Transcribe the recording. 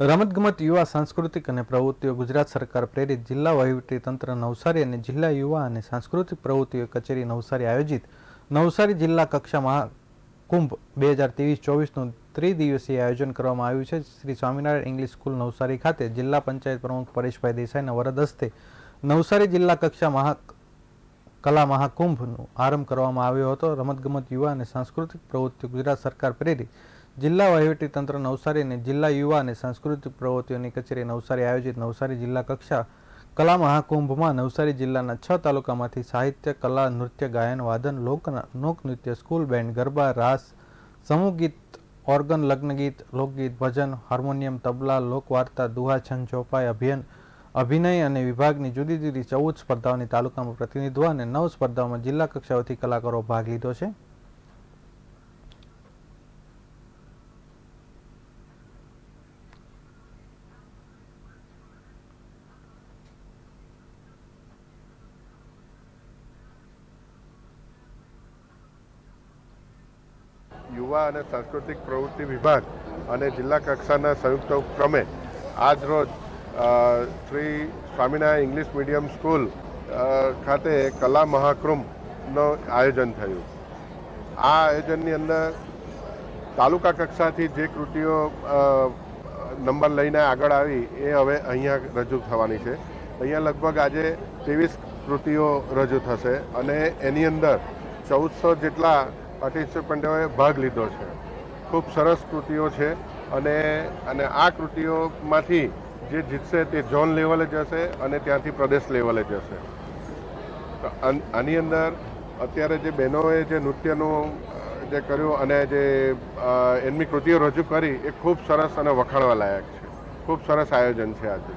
રમતગમત યુવા, સાંસ્કૃતિક અને પ્રવૃત્તિઓ ગુજરાત સરકાર પ્રેરિત જિલ્લા વહીવટી તંત્ર નવસારી અને જિલ્લા યુવા અને સાંસ્કૃતિક પ્રવૃત્તિઓ કચેરી નવસારી આયોજિત નવસારી જિલ્લા કક્ષા મહાકુંભ બે હજાર ત્રેવીસ ચોવીસનું ત્રિદિવસીય આયોજન કરવામાં આવ્યું છે. શ્રી સ્વામિનારાયણ ઇંગ્લિશ સ્કૂલ નવસારી ખાતે જિલ્લા પંચાયત પ્રમુખ પરેશભાઈ દેસાઈના વરદ હસ્તે નવસારી જિલ્લા કક્ષા મહા કલા મહાકુંભનો આરંભ કરવામાં આવ્યો હતો. રમતગમત યુવા અને સાંસ્કૃતિક પ્રવૃત્તિઓ ગુજરાત સરકાર પ્રેરિત જિલ્લા વહીવટી તંત્ર અને જિલ્લા યુવા અને સાંસ્કૃતિક પ્રવૃત્તિઓની કચેરી નવસારી આયોજિત નવસારી જિલ્લા કક્ષા કલા મહાકુંભમાં નવસારી જિલ્લાના છ તાલુકામાંથી સાહિત્ય, કલા, નૃત્ય, ગાયન, વાદન, લોક લોકનૃત્ય સ્કૂલ, બેન્ડ, ગરબા, રાસ સમૂહ ગીત ઓર્ગન, લગ્નગીત, લોકગીત, ભજન, હાર્મોનિયમ, તબલા, લોકવાર્તા, દુહા, છંદ, ચોપાઈ, અભિયન, અભિનય અને વિભાગની જુદી જુદી ચૌદ સ્પર્ધાઓની તાલુકામાં પ્રતિનિધિત્વ અને નવ સ્પર્ધાઓમાં જિલ્લા કક્ષાઓથી કલાકારો ભાગ લીધો છે. યુવા અને સાંસ્કૃતિક પ્રવૃત્તિ વિભાગ અને જિલ્લા કક્ષાના સંયુક્ત ઉપક્રમે આજ રોજ Shri Swaminarayan English medium school ખાતે કલા મહાકુંભનું આયોજન થયું. આ આયોજનની અંદર તાલુકા કક્ષાથી જે કૃતિઓ નંબર લઈને આગળ આવી એ હવે અહીંયા રજૂ થવાની છે. અહીંયા લગભગ આજે ત્રેવીસ કૃતિઓ રજૂ થશે અને એની અંદર ચૌદસો જેટલા પાર્ટિસિપન્ટોએ ભાગ લીધો છે. ખૂબ સરસ કૃતિઓ છે અને અને આ કૃતિઓમાંથી જે જીતશે તે ઝોન લેવલે જશે અને ત્યાંથી પ્રદેશ લેવલે જશે. તો આની અંદર અત્યારે જે બહેનોએ જે નૃત્યનું જે કર્યું અને જે એમની કૃતિઓ રજૂ કરી, એ ખૂબ સરસ અને વખાણવા લાયક છે. ખૂબ સરસ આયોજન છે આજે.